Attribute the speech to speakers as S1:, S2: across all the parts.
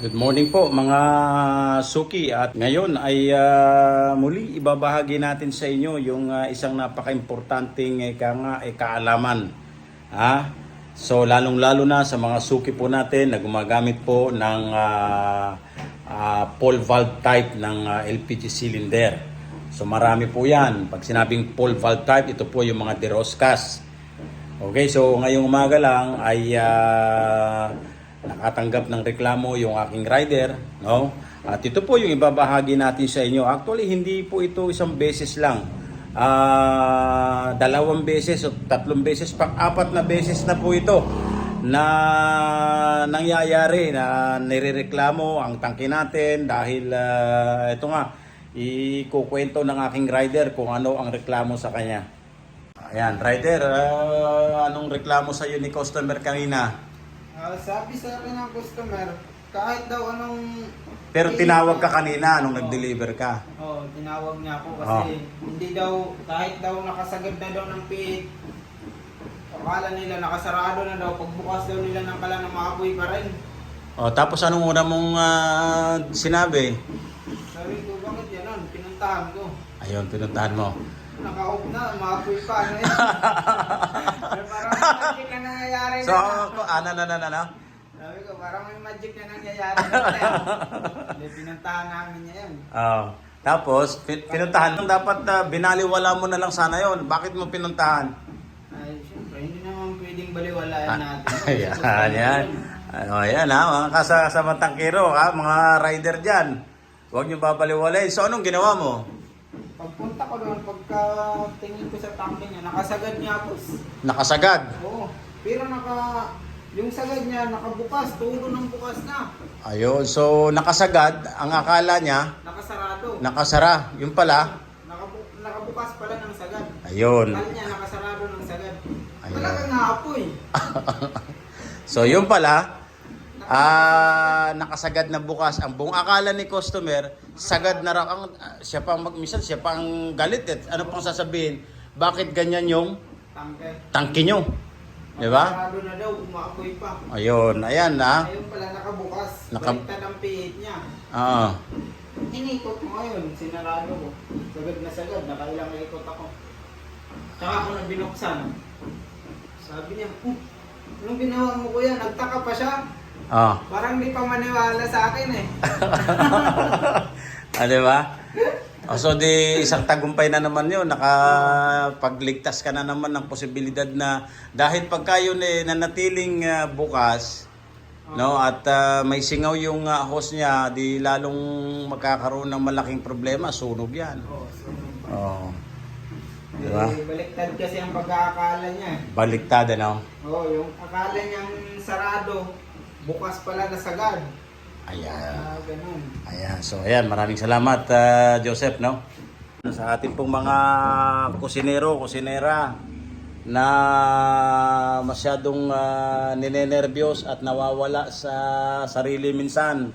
S1: Good morning po mga suki at ngayon ay ah, muli ibabahagi natin sa inyo yung ah, isang napaka-importanting eh, nga, eh, kaalaman. Ha? So lalong-lalo na sa mga suki po natin na gumagamit po ng ah, ah, pole valve type ng ah, LPG cylinder. So marami po yan. Pag sinabing pole valve type, ito po yung mga deroscas. Okay, so ngayong umaga lang ay ah, nakatanggap ng reklamo yung aking rider, no? At ito po yung ibabahagi natin sa inyo. Actually, hindi po ito isang beses lang. Ah, dalawang beses o tatlong beses, pang-apat na beses na po ito na nangyayari na nirereklamo ang tangke natin dahil ah, ito nga ikukwento ng aking rider kung ano ang reklamo sa kanya. Ayan, rider, ah, anong reklamo sa iyo ni customer kanina?
S2: Ah, sabi sa akin ng customer, kahit daw anong...
S1: Pero tinawag ka kanina nung nag-deliver ka.
S2: Oo, oh, tinawag niya ako kasi hindi daw, kahit daw nakasagad na daw ng pit, akala nila nakasarado na daw, pagbukas daw nila ng kala na maapoy pa rin.
S1: O, tapos anong una mong ah, sinabi?
S2: Sabi ko, bakit yan Pinuntahan ko.
S1: Ayun, pinuntahan mo.
S2: Naka-off na, maapoy pa. Ano yan? parang may magic na nangyayari
S1: So,
S2: na.
S1: ako, ano, ano, ano, ano?
S2: Sabi ko, parang may magic na nangyayari na. Hindi, pinuntahan namin niya yun.
S1: Oh. Tapos, pin- pinuntahan mo. Dapat ah, binaliwala mo na lang sana yon. Bakit mo pinuntahan?
S2: Ay, syempre, hindi naman pwedeng baliwalayan natin.
S1: Ah, Ayan, yan. Ano, ayan ha, mga kasasamang tangkero ha, mga rider dyan. Huwag niyo babaliwalay. So, anong ginawa mo?
S2: Pagpunta ko doon, pagka tingin ko sa tangke niya, nakasagad niya boss.
S1: Nakasagad.
S2: Oo. Pero naka, yung sagad niya nakabukas, tulo ng bukas na.
S1: Ayun, so nakasagad, ang akala niya,
S2: Nakasarado.
S1: nakasara. Yung pala,
S2: Nakabu- nakabukas pala ng sagad.
S1: ayun.
S2: Kal niya, nakasarado ng sagad.
S1: Ayan.
S2: Talagang naapoy.
S1: So yung pala, ah nakasagad na bukas ang buong akala ni customer, sagad na raw ang ah, siya pa magmisan, siya pa ang galit. Eh. Ano pang sasabihin? Bakit ganyan yung
S2: Tangke.
S1: tangke nyo? Di ba?
S2: Nakasarado na daw, umaapoy pa.
S1: Ayun, ayan na.
S2: Ayun pala nakabukas.
S1: Naka-
S2: Baliktad ang pihit niya.
S1: Oo.
S2: Inikot mo ngayon, sinarado ko. Sagad na sagad, nakailang ikot ako. Tsaka ako na binuksan. Sabi niya, oh, anong ginawa mo kuya? Nagtaka pa siya.
S1: Oh.
S2: Parang di pa maniwala sa akin eh.
S1: ah, di ba? O, so di isang tagumpay na naman yun, nakapagligtas ka na naman ng posibilidad na dahil pagka yun eh nanatiling ah, bukas, no at ah, may singaw yung ah, hose niya, di lalong magkakaroon ng malaking problema, sunog yan.
S2: Oo, sunod pa.
S1: Oh. Di ba?
S2: Eh, baliktad kasi ang pagkakala niya.
S1: Baliktad ano?
S2: Oo, yung akala niyang sarado, bukas pala na sagad.
S1: Ayan.
S2: Ah, ganun.
S1: Ayan, so ayan, maraming salamat ah, Joseph, no? Sa ating pong mga kusinero, kusinera na masyadong uh, ninenervyos at nawawala sa sarili minsan,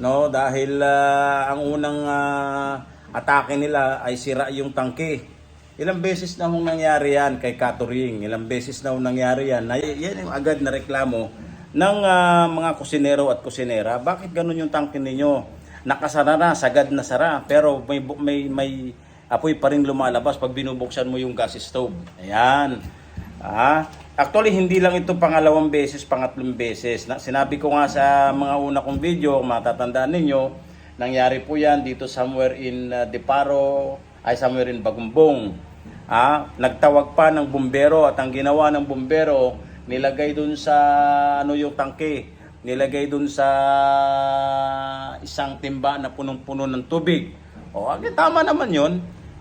S1: no? Dahil ah, ang unang ah, atake nila ay sira yung tangke. Ilang beses na hong nangyari yan kay Katuring, ilang beses na hong nangyari yan. Na, yan yung agad na reklamo ng ah, mga kusinero at kusinera. Bakit ganun yung tangke ninyo? Nakasara na, sagad na sara, pero may, may, may apoy pa rin lumalabas pag binubuksan mo yung gas stove. Ayan. Ah, actually, hindi lang ito pangalawang beses, pangatlong beses. Na, sinabi ko nga sa mga una kong video, matatandaan ninyo, nangyari po yan dito somewhere in uh, Deparo, ay somewhere in Bagumbong. Ah, nagtawag pa ng bumbero at ang ginawa ng bumbero, nilagay dun sa ano yung tangke, nilagay dun sa isang timba na punong-puno ng tubig. O, ah, tama naman yon.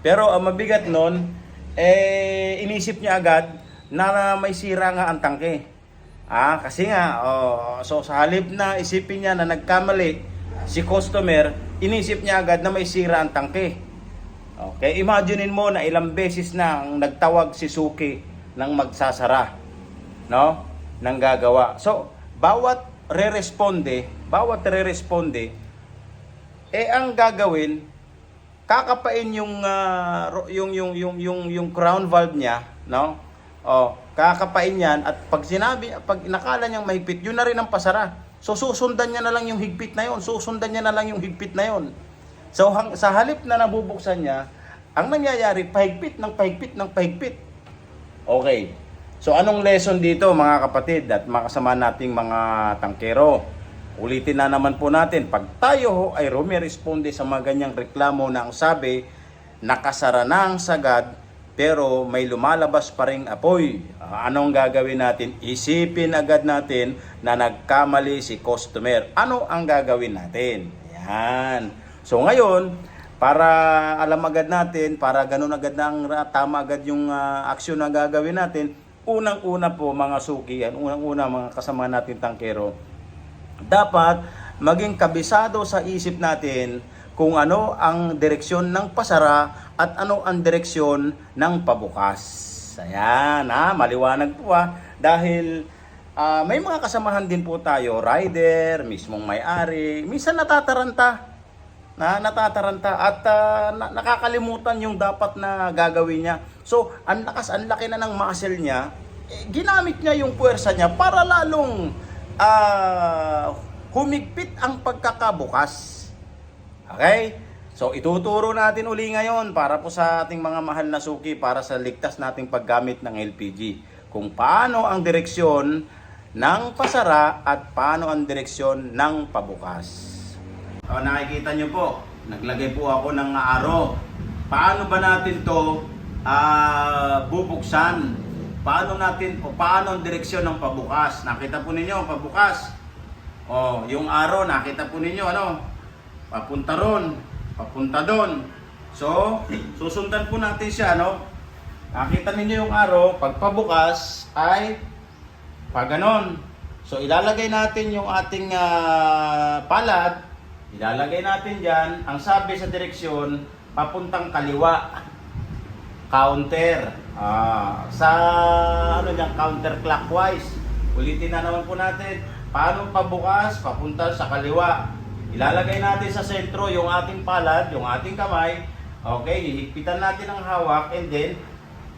S1: Pero ang mabigat nun, eh, inisip niya agad na may sira nga ang tangke. Ah, kasi nga, oh, so sa halip na isipin niya na nagkamali si customer, inisip niya agad na may sira ang tangke. Okay, imaginein mo na ilang beses na ang nagtawag si Suki ng magsasara, no? Nang gagawa. So, bawat re-responde, bawat re-responde, eh ang gagawin, kakapain yung ro- yung yung yung yung yung crown valve niya, no? Oh, kakapain yan at pag sinabi pag nakala niyang mahigpit, yun na rin ang pasara. So susundan niya na lang yung higpit na yon, susundan niya na lang yung higpit na yon. So hang, sa halip na nabubuksan niya, ang nangyayari pahigpit ng pahigpit ng pahigpit. Okay. So anong lesson dito mga kapatid at makasama nating mga tangkero? Ulitin na naman po natin, pag tayo ay rumiresponde sa mga ganyang reklamo na ang sabi, nakasara na ang sagad, pero may lumalabas pa ring apoy. Anong gagawin natin? Isipin agad natin na nagkamali si customer. Ano ang gagawin natin? Yan. So ngayon, para alam agad natin, para ganun agad na ang tama agad yung ah, aksyon na gagawin natin, unang-una po mga suki, yan, unang-una mga kasama natin tangkero, dapat maging kabisado sa isip natin kung ano ang direksyon ng pasara at ano ang direksyon ng pabukas. Ayan, ha, maliwanag po ha. Dahil ah, may mga kasamahan din po tayo, rider, mismong may-ari, minsan natataranta na natataranta at ah, na- nakakalimutan yung dapat na gagawin niya. So, ang lakas, ang laki na ng muscle niya, eh, ginamit niya yung puwersa niya para lalong ah, humigpit ang pagkakabukas. Okay? So, ituturo natin uli ngayon para po sa ating mga mahal na suki para sa ligtas nating paggamit ng LPG. Kung paano ang direksyon ng pasara at paano ang direksyon ng pabukas. O, nakikita nyo po, naglagay po ako ng aro. Paano ba natin to ah, bubuksan? Paano natin, o paano ang direksyon ng pabukas? Nakita po ninyo, pabukas. O, yung aro, nakita po ninyo, ano? Papunta ron, papunta doon. So, susundan po natin siya, no? Nakita ninyo yung aro, pag pabukas ay pag ganon. So ilalagay natin yung ating ah, palad, ilalagay natin diyan, ang sabi sa direksyon, papuntang kaliwa. Counter. Ah, sa ano diyan counterclockwise. Ulitin na naman po natin. Paano pabukas? Papunta sa kaliwa. Ilalagay natin sa sentro yung ating palad, yung ating kamay. Okay, hihigpitan natin ang hawak and then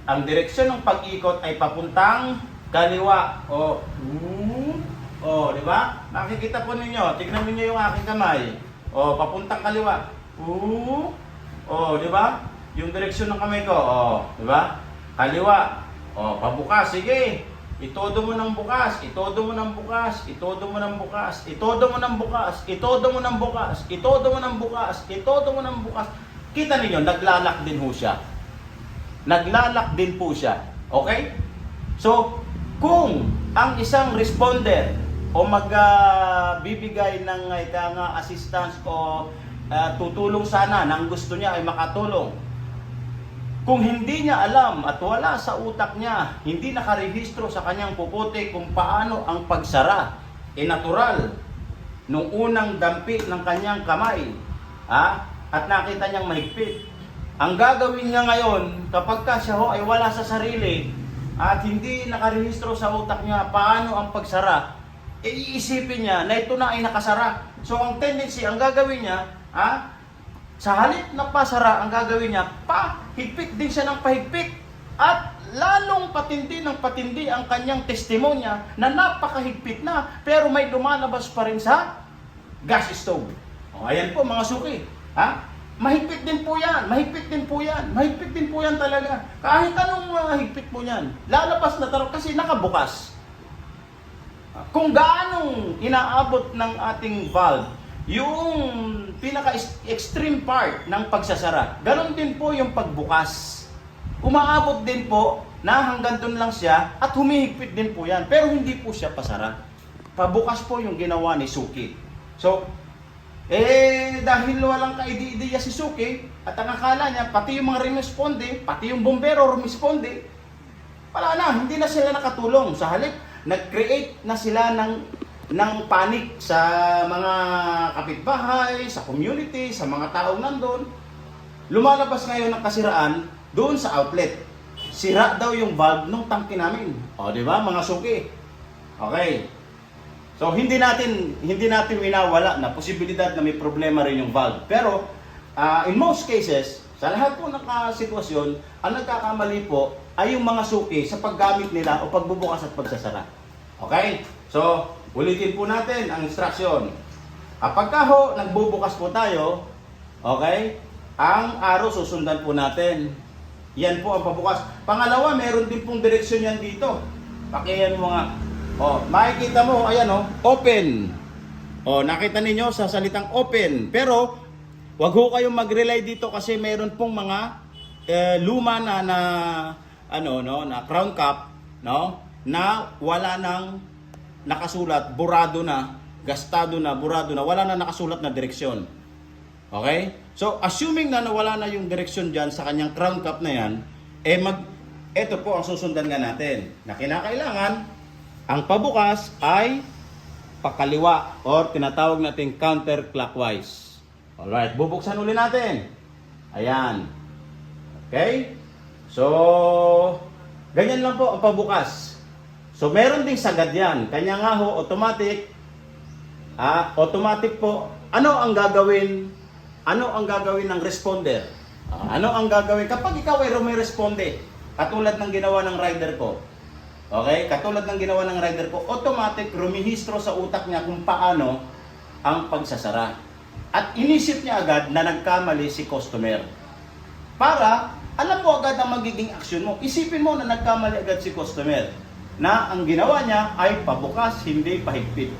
S1: ang direksyon ng pag-ikot ay papuntang kaliwa. O, hmm, o, di ba? Nakikita po ninyo, tignan niyo yung aking kamay. O, papuntang kaliwa. Oo, o, di ba? Yung direksyon ng kamay ko, o, di ba? Kaliwa. O, pabukas, sige. Itodo mo ng bukas, itodo mo ng bukas, itodo mo ng bukas, itodo mo ng bukas, itodo mo ng bukas, itodo mo ng bukas, itodo mo ng bukas. Kita ninyo, naglalak din ho siya. Naglalak din po siya. Okay? So, kung ang isang responder o magbibigay ng uh, ika nga assistance o ah, tutulong sana nang gusto niya ay makatulong. Kung hindi niya alam at wala sa utak niya, hindi nakarehistro sa kanyang puputi kung paano ang pagsara, e natural, nung unang dampi ng kanyang kamay, ha? at nakita niyang mahigpit. Ang gagawin niya ngayon, kapag ka siya ho ay wala sa sarili, at hindi nakarehistro sa utak niya paano ang pagsara, e iisipin niya na ito na ay nakasara. So ang tendency, ang gagawin niya, ha? Sa halip na pasara, ang gagawin niya, pahigpit din siya ng pahigpit. At lalong patindi ng patindi ang kanyang testimonya na napakahigpit na, pero may lumalabas pa rin sa gas stove. O, ayan po mga suki. Ha? Mahigpit din po yan. Mahigpit din po yan. Mahigpit din po yan talaga. Kahit anong uh, higpit po yan. Lalabas na tarot kasi nakabukas. Kung gaanong inaabot ng ating valve yung pinaka-extreme part ng pagsasara, ganon din po yung pagbukas. Umaabot din po na hanggang doon lang siya at humihigpit din po yan. Pero hindi po siya pasara. Pabukas po yung ginawa ni Suki. So, eh, dahil walang kaidi-ideya si Suki, at ang akala niya, pati yung mga rumisponde, pati yung bombero rumisponde, wala na, hindi na sila nakatulong. Sa halip, nag-create na sila ng ng panic sa mga kapitbahay, sa community, sa mga taong nandun. Lumalabas ngayon ng kasiraan doon sa outlet. Sira daw yung valve ng tangke namin. O, di ba, mga suki? Okay. So hindi natin hindi natin winawala na posibilidad na may problema rin yung valve. Pero ah, in most cases, sa lahat po ng sitwasyon, ang nagkakamali po ay yung mga suki sa paggamit nila o pagbubukas at pagsasara. Okay? So, Ulitin po natin ang instruction. Kapag ka ho, nagbubukas po tayo, okay, ang arrow susundan po natin. Yan po ang pabukas. Pangalawa, meron din pong direksyon yan dito. Pakiyan mo nga. O, makikita mo, ayan o, open. O, nakita ninyo sa salitang open. Pero, wag ho kayong mag-rely dito kasi meron pong mga eh, luma na na ano no na crown cap no na wala nang nakasulat burado na gastado na burado na wala na nakasulat na direksyon. Okay? So assuming na nawala na yung direksyon diyan sa kanyang crown cap na yan eh mag ito po ang susundan nga natin. Na kinakailangan ang pabukas ay pakaliwa or tinatawag nating counterclockwise. Alright bubuksan uli natin. Ayan. Okay? So, ganyan lang po ang pabukas. So, meron ding sagad yan. Kanya nga ho, automatic, ah, automatic po, ano ang gagawin, ano ang gagawin ng responder? Ano ang gagawin? Kapag ikaw ay rumiresponde, katulad ng ginawa ng rider ko, okay? Katulad ng ginawa ng rider ko, automatic rumihistro sa utak niya kung paano ang pagsasara. At inisip niya agad na nagkamali si customer para alam mo agad ang magiging aksyon mo. Isipin mo na nagkamali agad si customer na ang ginawa niya ay pabukas, hindi pahigpit.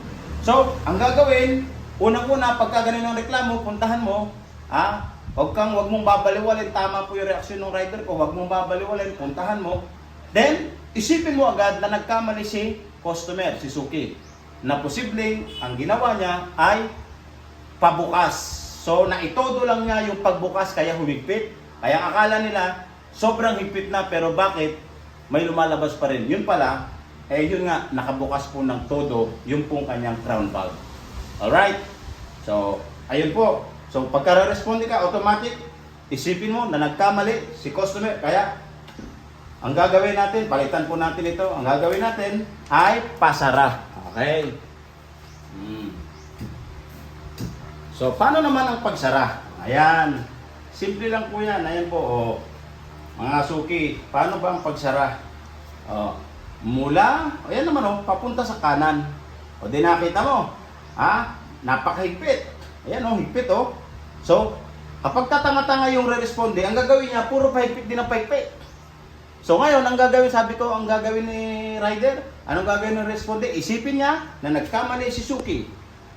S1: So, ang gagawin, unang-una, pagka ganun ang reklamo, puntahan mo, ha? Huwag kang, huwag mong babaliwalin, tama po yung reaksyon ng rider ko, huwag mong babaliwalin, puntahan mo. Then, isipin mo agad na nagkamali si customer, si Suki, na posibleng ang ginawa niya ay pabukas. So, naitodo lang niya yung pagbukas kaya humigpit. Kaya akala nila sobrang higpit na pero bakit may lumalabas pa rin. Yun pala, eh yun nga, nakabukas po ng todo yung pong kanyang crown valve. Alright? So, ayun po. So, pagka-responde ka, automatic, isipin mo na nagkamali si customer. Kaya, ang gagawin natin, palitan po natin ito, ang gagawin natin ay pasara. Okay? Hmm. So, paano naman ang pagsara? Ayan. Simple lang po yan. Ayan po, oh. Mga suki, paano ba ang pagsara? Oh. Mula, ayan naman oh, papunta sa kanan. O di nakita mo, ha? Napakahigpit. Ayan oh, higpit oh. So, kapag tatanga-tanga yung re-responde, ang gagawin niya, puro pahigpit din ang pahigpit. So ngayon, ang gagawin, sabi ko, ang gagawin ni Ryder, anong gagawin ng responde? Isipin niya na nagkamali si Suki.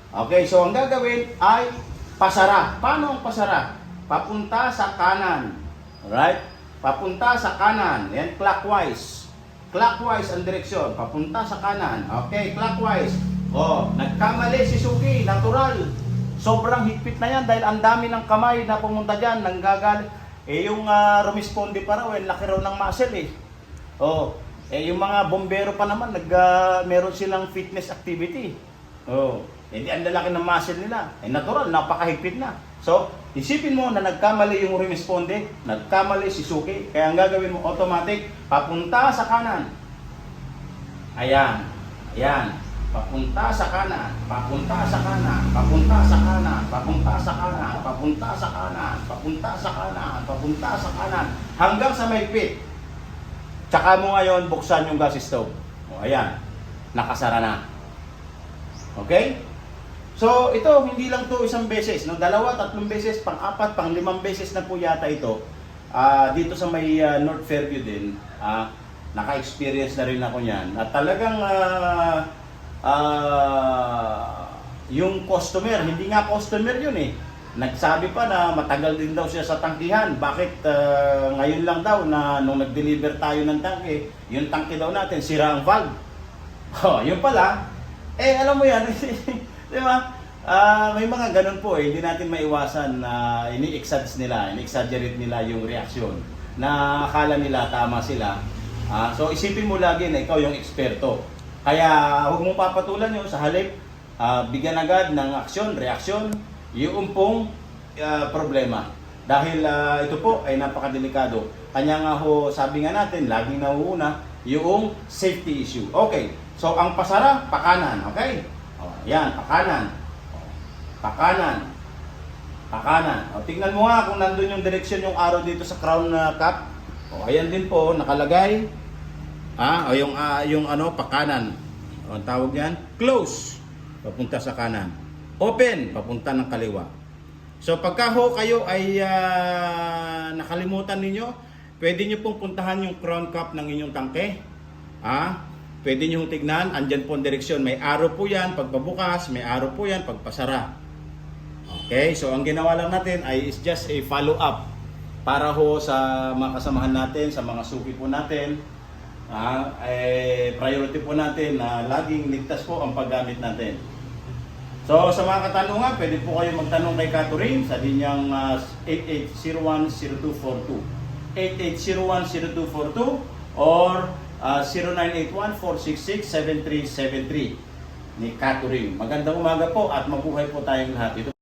S1: Okay, so ang gagawin ay pasara. Paano ang pasara? Papunta sa kanan. Alright? Papunta sa kanan. Yan, clockwise. Clockwise ang direksyon. Papunta sa kanan. Okay, clockwise. Oh, nagkamali si Suki. Natural. Sobrang higpit na yan dahil ang dami ng kamay na pumunta dyan. Nanggagal. Eh, yung uh, rumisponde pa raw, eh, laki raw ng muscle eh. Oh, eh, yung mga bombero pa naman, nag, ah, meron silang fitness activity. Oh, hindi ang lalaki ng muscle nila. Eh, natural, napakahigpit na. So, isipin mo na nagkamali yung rumisponde, nagkamali si Suki, kaya ang gagawin mo automatic, papunta sa kanan. Ayan, ayan. Papunta sa kanan, papunta sa kanan, papunta sa kanan, papunta sa kanan, papunta sa kanan, papunta sa kanan, papunta sa kanan, hanggang sa may pit. Tsaka mo ngayon buksan yung gas stove. O ayan, nakasara na. Okay? So ito, hindi lang to isang beses, no? dalawa, tatlong beses, pang-apat, pang-limang beses na po yata ito. Ah, dito sa may ah, North Fairview din, ah, naka-experience na rin ako niyan. At talagang ah, ah, yung customer, hindi nga customer yun eh. Nagsabi pa na matagal din daw siya sa tangkihan. Bakit ah, ngayon lang daw na nung nag-deliver tayo ng tangke, yung tangke daw natin, sira ang valve. Oh, yun pala. Eh, alam mo yan, di ba? Ah, may mga ganun po eh, hindi natin maiwasan na ini-exage nila, ini-exaggerate nila yung reaksyon na akala nila tama sila. Ah, so isipin mo lagi na ikaw yung eksperto. Kaya huwag mong papatulan yun sa halip, ah, bigyan agad ng aksyon, reaksyon, yung pong ah, problema. Dahil ah, ito po ay napakadelikado. Kanya nga ho, sabi nga natin, laging nauuna yung safety issue. Okay, so ang pasara, pakanan, okay? O, yan, pakanan. Pakanan. Pakanan. O, tingnan mo nga kung nandun yung direksyon yung arrow dito sa crown na cap. O, ayan din po, nakalagay. Ah, o yung, ah, yung ano, pakanan. O, ang tawag yan, close, papunta sa kanan. Open, papunta ng kaliwa. So pagka ho kayo ay ah, nakalimutan ninyo, pwede nyo pong puntahan yung crown cap ng inyong tangke. Ah, pwede nyo tignan, andyan po ang direksyon. May arrow po yan pagpabukas, may arrow po yan pagpasara. Okay, so ang ginawa lang natin ay is just a follow up para ho sa mga kasamahan natin, sa mga suki po natin. Ah, eh, priority po natin na laging ligtas po ang paggamit natin. So sa mga katanungan, pwede po kayo magtanong kay Catherine sa linyang ah, 8801-0242. 8801-0242 or ah, 0981-466-7373 ni Catherine. Magandang umaga po at mabuhay po tayong lahat. Ito